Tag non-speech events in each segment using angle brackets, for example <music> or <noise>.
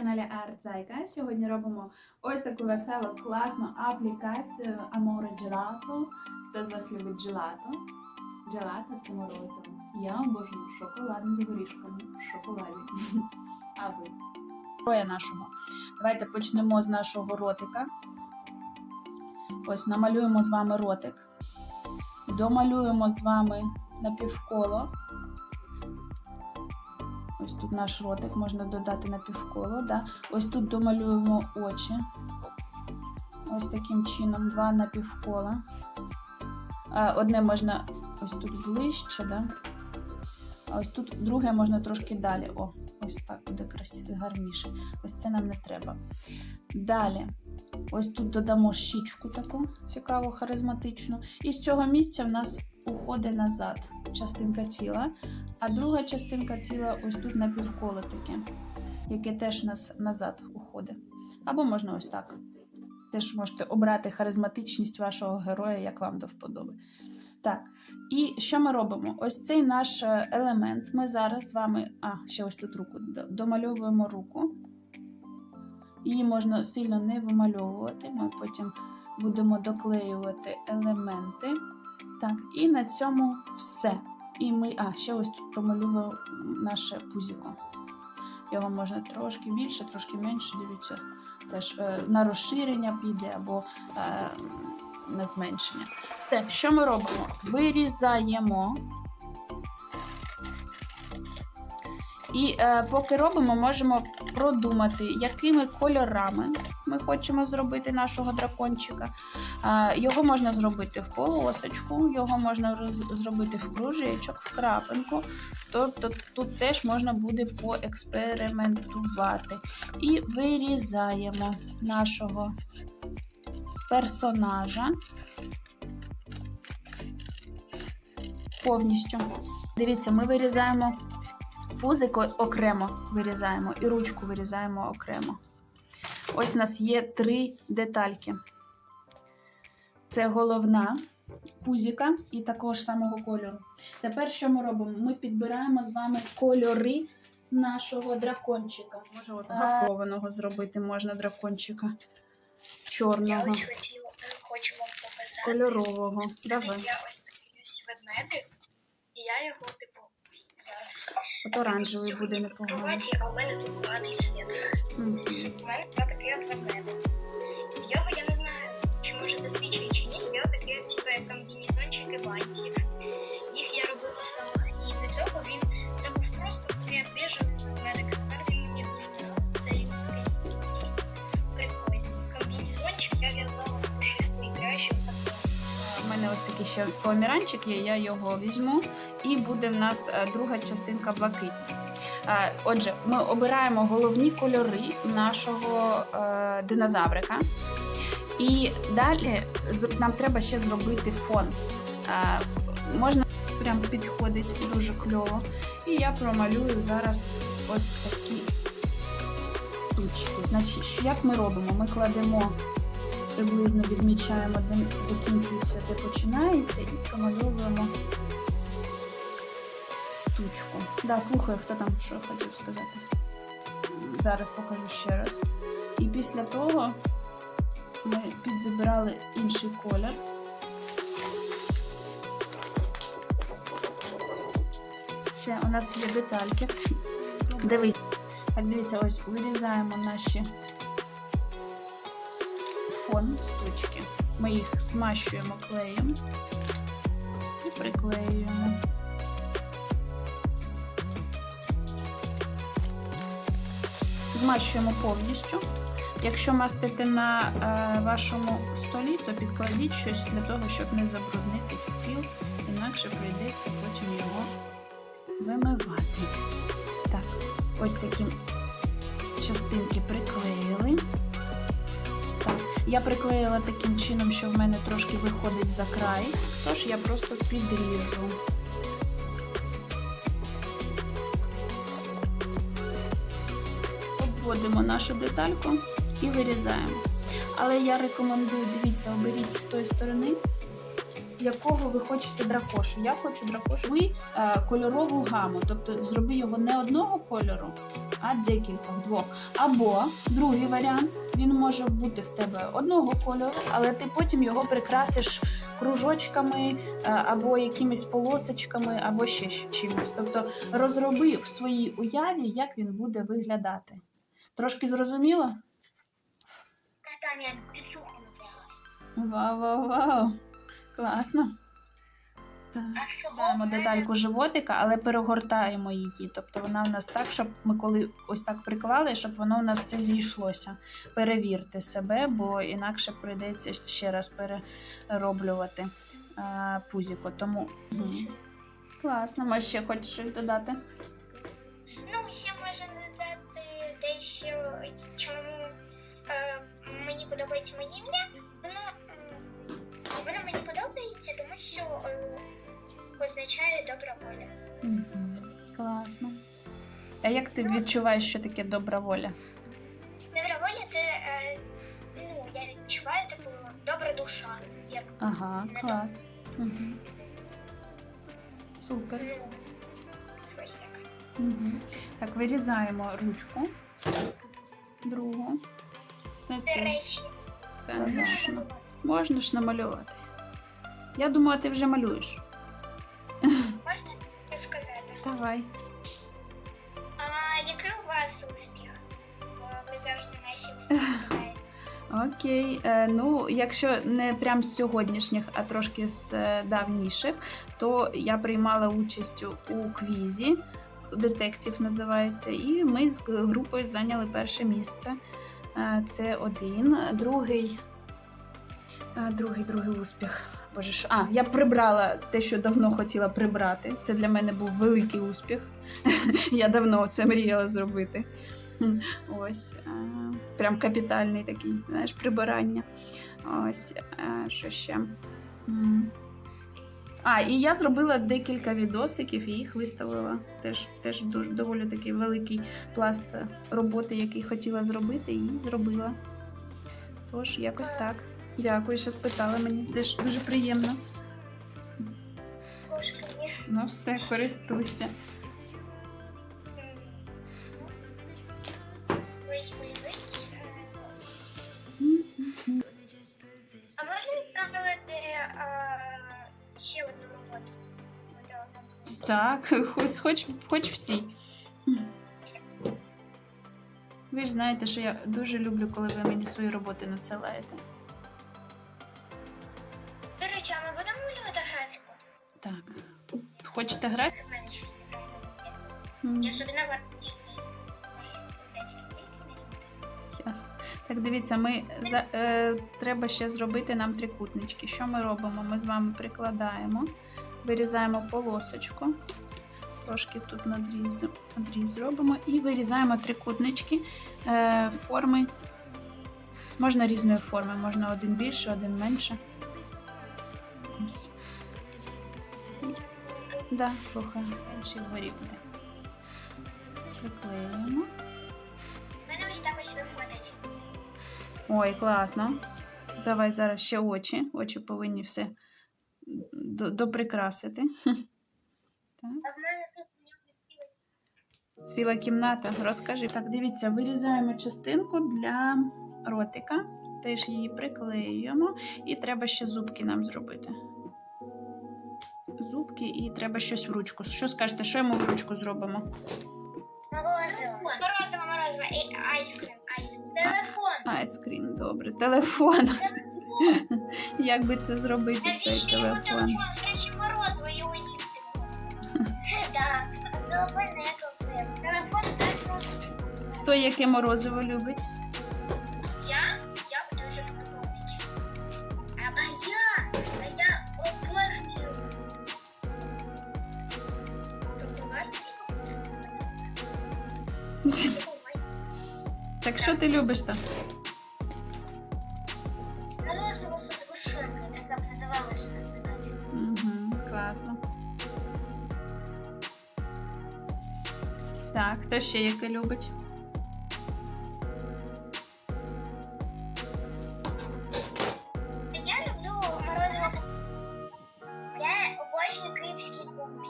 каналі Art. Сьогодні робимо ось таку веселу, класну аплікацію Amore Gelato. Хто з вас любить джелато? Джелато це морозиво. Я обожнюю шоколадне з горішками шоколаді. А ви? героя нашого. Давайте почнемо з нашого ротика. Ось намалюємо з вами ротик. Домалюємо з вами напівколо. Ось тут наш ротик, можна додати напівколо. Да? Ось тут домалюємо очі. Ось таким чином, два напівкола. Е, Одне можна ось тут ближче, да? а ось тут друге можна трошки далі. О, ось так буде красиво, гарніше. Ось це нам не треба. Далі, ось тут додамо щічку таку цікаву, харизматичну. І з цього місця в нас уходить назад частинка тіла, а друга частинка тіла ось тут напівколо таке, яке теж у нас назад уходить. Або можна ось так. Теж можете обрати харизматичність вашого героя, як вам до вподоби. Так, і що ми робимо? Ось цей наш е, елемент. Ми зараз з вами. А, ще ось тут руку домальовуємо руку. Її можна сильно не вимальовувати. Ми потім будемо доклеювати елементи. Так, і на цьому все. І ми. А, ще ось тут промалюємо наше пузіко. Його можна трошки більше, трошки менше. Дивіться, теж е, на розширення піде або е, на зменшення. Все, що ми робимо? Вирізаємо. І е, поки робимо, можемо продумати, якими кольорами ми хочемо зробити нашого дракончика. Його можна зробити в полосочку, його можна зробити в кружечок, в крапинку. Тобто тут теж можна буде поекспериментувати. І вирізаємо нашого персонажа повністю. Дивіться, ми вирізаємо пузик окремо вирізаємо і ручку вирізаємо окремо. Ось у нас є три детальки. Це головна пузіка і такого ж самого кольору. Тепер що ми робимо? Ми підбираємо з вами кольори нашого дракончика. Може, от гафованого зробити можна дракончика. Я Чорного, ось хотіла, хочу вам показати. кольорового. Давай. Я ось такий ведмедик, і я його, типу, зараз. От оранжевий буде непогано. а у мене тут поганий світ. У мене два от ведмедик. Його я не знаю, чи може засвідчує чи ні. Його таке, типу, як комбінезончики бантів. Їх я робила сама. І до цього він, це був просто цвіт біжевий ведмедик. Тепер він мені прийняв. Комбінезончик я в'язала з пушистої кращим У мене ось такий ще фоаміранчик є, я його візьму, і буде в нас е, друга частинка блакитна. Е, Отже, ми обираємо головні кольори нашого е, динозаврика. І далі нам треба ще зробити фон. Е, Можна прям підходить дуже кльово. І я промалюю зараз ось такі тучки. Значить, що- як ми робимо? Ми кладемо приблизно відмічаємо, де закінчується, де починається, і промальовуємо тучку. Да, слухаю, хто там що хотів сказати. Зараз покажу ще раз. І після того ми підібрали інший колір. Все, у нас є детальки. Дивись. Так, дивіться, ось вирізаємо наші фон точки. Ми їх змащуємо клеєм і приклеюємо. Змащуємо повністю. Якщо мастите на е, вашому столі, то підкладіть щось для того, щоб не забруднити стіл, інакше прийдеться потім його вимивати. Так, ось такі частинки приклеїли. Так, я приклеїла таким чином, що в мене трошки виходить за край, тож я просто підріжу. Обводимо нашу детальку і вирізаємо. Але я рекомендую, дивіться, оберіть з тої сторони, якого ви хочете дракошу. Я хочу дракошу. Ви е, кольорову гаму, тобто зроби його не одного кольору, а декількох двох. Або другий варіант він може бути в тебе одного кольору, але ти потім його прикрасиш кружочками е, або якимись полосочками, або ще чимось. Тобто розроби в своїй уяві, як він буде виглядати. Трошки зрозуміло? Та там я присуху. Вау, вау, вау! Класно. Так. Детальку животика, але перегортаємо її. Тобто вона в нас так, щоб ми коли ось так приклали, щоб воно в нас все зійшлося. Перевірте себе, бо інакше прийдеться ще раз перероблювати а, пузіко. Тому класно, може ще хочеш щось додати? Ну, ще чому е, мені подобається моє ім'я. Воно, воно мені подобається, тому що е, означає добра воля. Мгм. Класно. А як ти відчуваєш, що таке добра воля? Добра воля це, е, ну, я відчуваю типу добра душа. Як Ага, клас. Угу. Супер. Угу. Так, вирізаємо ручку. Другу. Все це. Конечно. Можна ж намалювати. Я думаю, ти вже малюєш. можна сказати? Давай. А який у вас успіх? Бо ви завжди наші успіхи. <laughs> Окей. Е, ну, якщо не прям з сьогоднішніх, а трошки з е, давніших, то я приймала участь у квізі. Детектив називається, і ми з групою зайняли перше місце. Е, Це один. Другий, е, другий, другий успіх. Боже, що? А, я прибрала те, що давно хотіла прибрати. Це для мене був великий успіх. <laughs> Я давно це мріяла зробити. Ось. е, Прям капітальний такий, знаєш, прибирання. Ось, що ще. А, і я зробила декілька відосиків і їх виставила. Теж, теж дуже доволі такий великий пласт роботи, який хотіла зробити, і зробила. Тож, якось так. Дякую, що спитала мені. Теж дуже приємно. Ну все, користуйся. Так, <laughs> хоч, хоч, хоч всі. Ви ж знаєте, що я дуже люблю, коли ви мені свої роботи надсилаєте. До речі, а ми будемо малювати графіку? Так. Хочете. М, Я собі на тільки Ясно. Так, дивіться, ми за, е, треба ще зробити нам трикутнички. Що ми робимо? Ми з вами прикладаємо, вирізаємо полосочку. Трошки тут надріз, надріз робимо і вирізаємо трикутнички е, форми. Можна різної форми, можна один більше, один менше. Да, слухай, ще вгорі буде. Приклеїмо. У мене ось так ось виходить. Ой, класно. Давай зараз ще очі. Очі повинні все доприкрасити. <laughs> Так. А в мене тут в Ціла кімната. Розкажи. Так, дивіться, вирізаємо частинку для ротика. Теж її приклеюємо. І треба ще зубки нам зробити. Зубки і треба щось в ручку. Що скажете, що ми в ручку зробимо? Морозиво. Морозиво, морозиво. І айскрім, айскрім. Телефон. Айскрім, добре. Телефон. <laughs> Як би це зробити, той телефон? телефон? Його. Так, не купив. Телефон так Хто яке морозиво любить? Я, я дуже люблю я, а я обожнюю. Так що ти любиш там? Так, хто ще яке любить? Я люблю морозиво. Я обожнюю київський кумбі.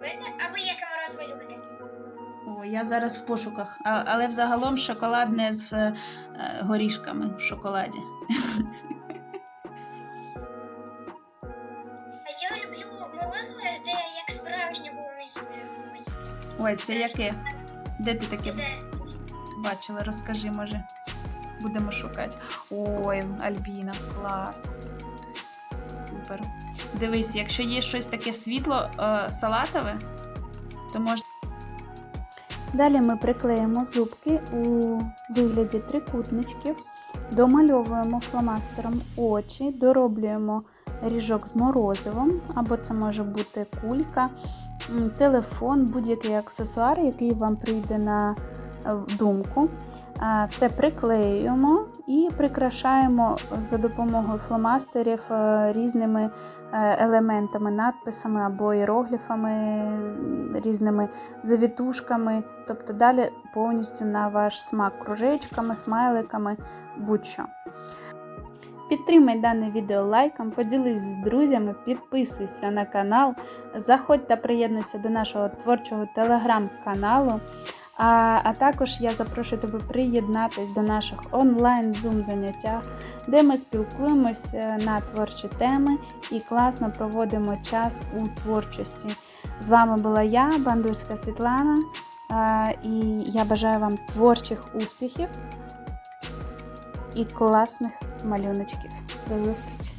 Видно? Або яке морозиво Я зараз в пошуках, А- але взагалом шоколадне з е, горішками в шоколаді. <laughs> Ой, це яке? Де ти таке бачила? Розкажи, може. Будемо шукати. Ой, Альбіна, клас. Супер. Дивись, якщо є щось таке світло е, салатове, то можна. Далі ми приклеїмо зубки у вигляді трикутничків, домальовуємо фломастером очі, дороблюємо ріжок з морозивом, або це може бути кулька, телефон, будь-який аксесуар, який вам прийде на е, думку. Все приклеюємо і прикрашаємо за допомогою фломастерів е, різними е, елементами, надписами або іерогліфами, різними завітушками, тобто далі повністю на ваш смак кружечками, смайликами, будь-що. Підтримай дане відео лайком, поділись з друзями, підписуйся на канал, заходь та приєднуйся до нашого творчого телеграм-каналу. А, а також я запрошую тебе приєднатись до наших онлайн зум заняття, де ми спілкуємось е, на творчі теми і класно проводимо час у творчості. З вами була я, Бандурська Світлана, і я бажаю вам творчих успіхів і класних малюночків. До зустрічі!